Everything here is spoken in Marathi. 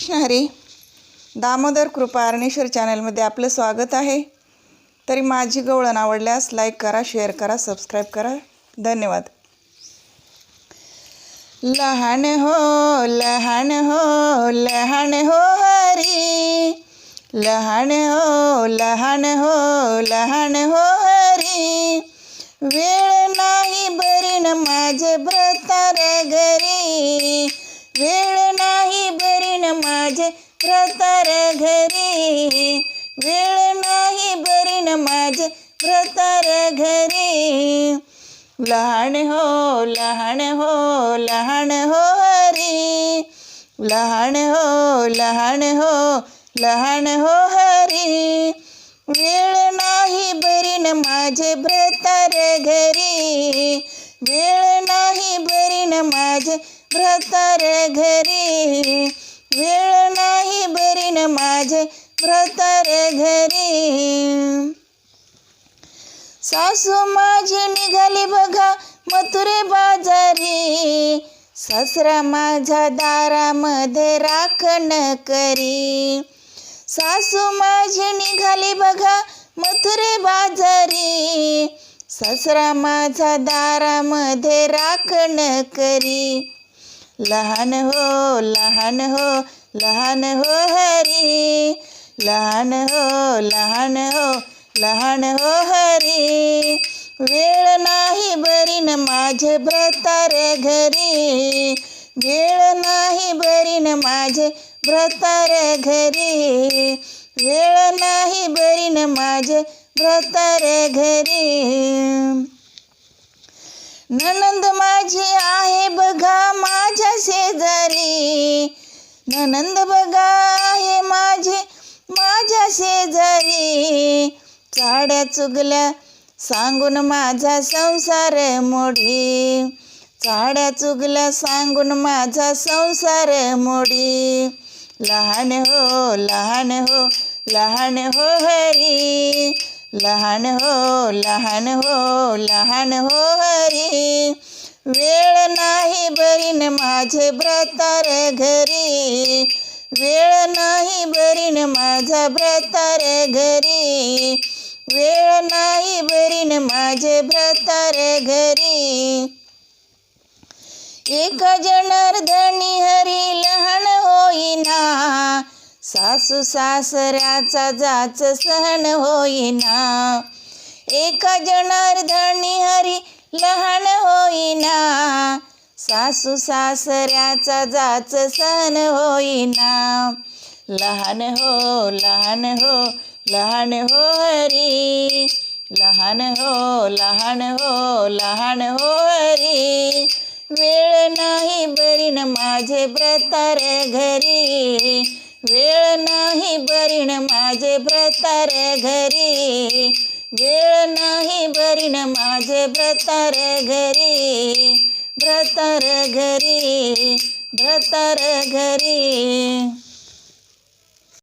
कृष्ण हरी. दामोदर कृपा अरणेश्वर चॅनलमध्ये आपलं स्वागत आहे. तरी माझी गवळण आवडल्यास लाईक करा शेअर करा सबस्क्राईब करा. धन्यवाद. लहान हो लहान हो लहान हो हरी. लहान हो लहान हो लहान हो हरी. वेळ नाही बरीण माझे व्रतार घरी वेळ नाही बरी माझे व्रतार घरी लहान हो लहान हो लहान हो हरी. लहान हो लहान हो लहान हो हरी. वेळ नाही बरी माझे व्रतार घरी वेळ व्रत रे घरी. सासू माझी निघाली बघा मथुरे बाजारी. सासरा माझ्या दारामध्ये राखण करी. सासू माझी निघाली बघा मथुरे बाजारी. ससरा माझा दारामध्ये राखण करी. लहान हो लहान हो लहान हो हरी. लहान हो लहान हो लहान हो हरी. वेळ नाही बरीन माझे भ्रतारे घरी. वेळ नाही बरीन माझे भ्रतारे घरी. वेळ नाही बरीन माझे भ्रतारे घरी. ननंद माझी आहे बघा माझ्या शेजारी. ननंद बघा शेजारी चाड्या चुगल्या सांगून माझा संसार मोडी. चाड्या चुगल्या सांगून माझा संसार मोडी. लहान हो लहान हो लहान हो हरी. लहान हो लहान हो लहान हो हरी. वेळ नाही बरीन माझे ब्रतार घरी. वेळ नाही बरीन माझा भ्रतार घरी. वेळ नाही बरीन माझे भ्रतार घरी. एक जनार्दनी हरी लहान होईना. सासू सासऱ्याचा जाच सहन होईना. एका जनार्दनी हरी लहान होईना. सासू सासऱ्याचा जाच सण होईना. लहान हो लहान हो लहान हो हरी. लहान हो लहान हो लहान हो हरी. वेळ नाही बरीण माझे व्रतार घरी. वेळ नाही बरीण माझे व्रतार घरी. वेळ नाही बरीण माझे व्रतार घरी. भ्रतर घरी भ्रतर घरी.